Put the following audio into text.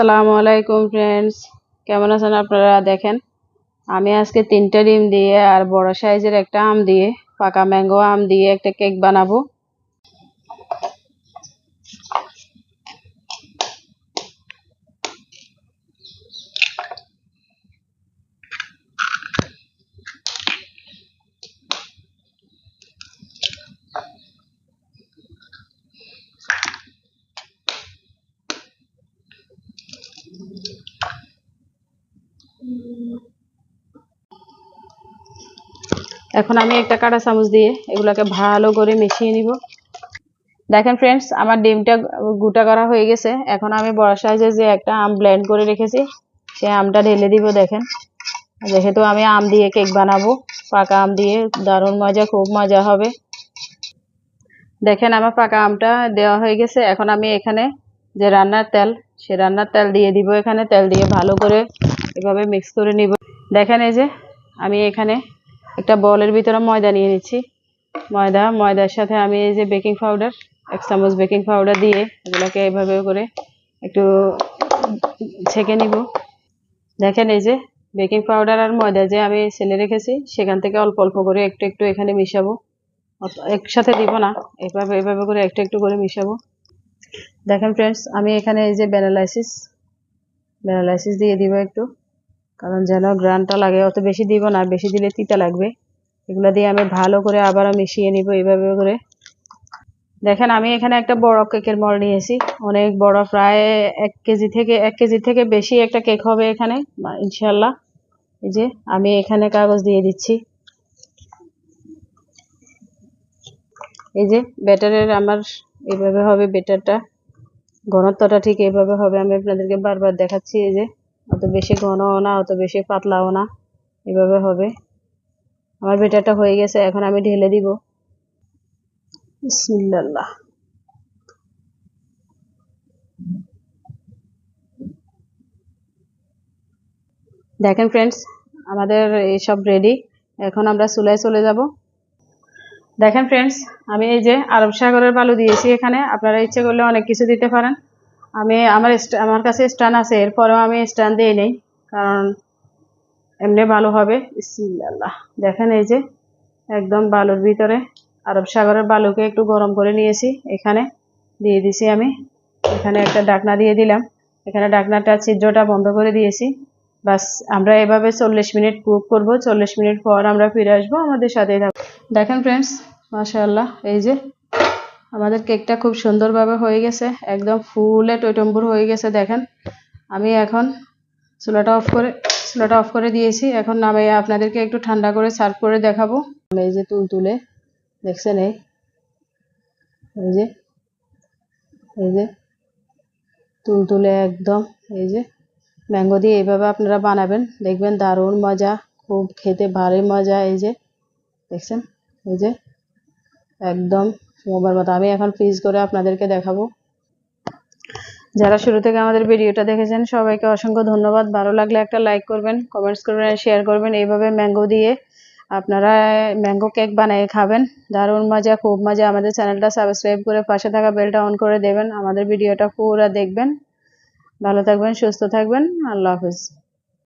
আসসালামু আলাইকুম ফ্রেন্ডস কেমন আছেন আপনারা? দেখেন, আমি আজকে তিনটা ডিম দিয়ে আর বড় সাইজের একটা আম দিয়ে, পাকা ম্যাঙ্গো আম দিয়ে একটা কেক বানাবো। এখন আমি একটা কাঁটা চামচ দিয়ে এগুলোকে ভালো করে মিশিয়ে নিব। দেখেন ফ্রেন্ডস আমার ডিমটা গুটা করা হয়ে গেছে। এখন আমি বড় সাইজের যে একটা আম ব্লেন্ড করে রেখেছি সেই আমটা ঢেলে দিব দেখেন। যেহেতু আমি আম দিয়ে কেক বানাবো, পাকা আম দিয়ে দারুণ মজা, খুব মজা হবে। দেখেন আমার পাকা আমটা দেওয়া হয়ে গেছে। এখন আমি এখানে যে রান্নার তেল, সে রান্নার তেল দিয়ে দিব। এখানে তেল দিয়ে ভালো করে এভাবে মিক্স করে নিব। দেখেন এই যে আমি এখানে একটা বলের ভিতরে ময়দা নিয়ে নিচ্ছি। ময়দা, ময়দার সাথে আমি এই যে বেকিং পাউডার এক চামচ বেকিং পাউডার দিয়ে এগুলোকে এভাবে করে একটু ছেঁকে নিব। দেখেন এই যে বেকিং পাউডার আর ময়দা যে আমি ছেলে রেখেছি, সেখান থেকে অল্প অল্প করে একটু একটু এখানে মিশাবো। একসাথে দিব না, এভাবে এভাবে করে একটু একটু করে মিশাবো। দেখেন ফ্রেন্ডস আমি এখানে এই যে ব্যানালাইসিস ব্যানালাইসিস দিয়ে দিব একটু। কারণ যেন গ্রানটা লাগে, অত বেশি দিব না বেশি দিলে তিতা লাগবে। এগুলো দিয়ে আমি ভালো করে আবারও মিশিয়ে নিব এইভাবে করে। দেখেন, আমি এখানে একটা বড় কেকের মল নিয়েছি। অনেক বড়, প্রায় এক কেজি থেকে, এক কেজি থেকে বেশি একটা কেক হবে এখানে ইনশাল্লাহ এই যে, আমি এখানে কাগজ দিয়ে দিচ্ছি। এই যে, ব্যাটারের আমার এইভাবে হবে ব্যাটারটা। ঘনত্বটা ঠিক এইভাবে হবে, আমি আপনাদেরকে বারবার দেখাচ্ছি, এই যে। অত বেশি ঘনও না, অত বেশি পাতলাও না। এভাবে হবে। আমার বেটারটা হয়ে গেছে, এখন আমি ঢেলে দিব। বিসমিল্লাহ। দেখেন ফ্রেন্ডস আমাদের এইসব রেডি এখন আমরা চুলায় চলে যাব। দেখেন ফ্রেন্ডস আমি এই যে আরব সাগরের বালু দিয়েছি এখানে। আপনারা ইচ্ছে করলে অনেক কিছু দিতে পারেন। আমি, আমার আমার কাছে স্ট্যান্ড আছে, এরপরেও আমি স্ট্যান্ড দিয়ে নেই, কারণ এমনি ভালো হবে। ইসমিল্লাহ দেখেন এই যে, একদম বালুর ভিতরে, আরব সাগরের বালুকে একটু গরম করে নিয়েছি, এখানে দিয়ে দিছি আমি। এখানে একটা ডাকনা দিয়ে দিলাম। এখানে ডাকনাটা, ছিদ্রটা বন্ধ করে দিয়েছি। বাস, আমরা এভাবে চল্লিশ মিনিট কুক করব, চল্লিশ মিনিট পর আমরা ফিরে আসব আমাদের সাথেই থাকব। দেখেন ফ্রেন্ডস মাশাআল্লাহ, এই যে আমাদের কেকটা খুব সুন্দরভাবে হয়ে গেছে, একদম ফুলে টইটম্বুর হয়ে গেছে, দেখেন। আমি এখন চুলাটা অফ করে, চুলাটা অফ করে দিয়েছি। এখন নামে আপনাদেরকে একটু ঠান্ডা করে সার্ভ করে দেখাবো। এই যে তুল তুলে, দেখছেন এই? এই যে এই যে, তুল তুলে একদম এই যে, ম্যাঙ্গো দিয়ে এইভাবে আপনারা বানাবেন। দেখবেন দারুণ মজা, খুব খেতে ভারী মজা, এই যে, দেখছেন? এই যে, একদম মোবার মতো। আমি এখন ফ্রিজ করে আপনাদেরকে দেখাবো। যারা শুরু থেকে আমাদের ভিডিওটা দেখেছেন, সবাইকে অসংখ্য ধন্যবাদ। ভালো লাগলে একটা লাইক করবেন কমেন্টস করবেন শেয়ার করবেন। এইভাবে ম্যাঙ্গো দিয়ে আপনারা ম্যাঙ্গো কেক বানিয়ে খাবেন। দারুণ মজা, খুব মজা। আমাদের চ্যানেলটা সাবস্ক্রাইব করে পাশে থাকা বেলটা অন করে দেবেন। আমাদের ভিডিওটা পুরো দেখবেন। ভালো থাকবেন, সুস্থ থাকবেন। আল্লাহ হাফিজ।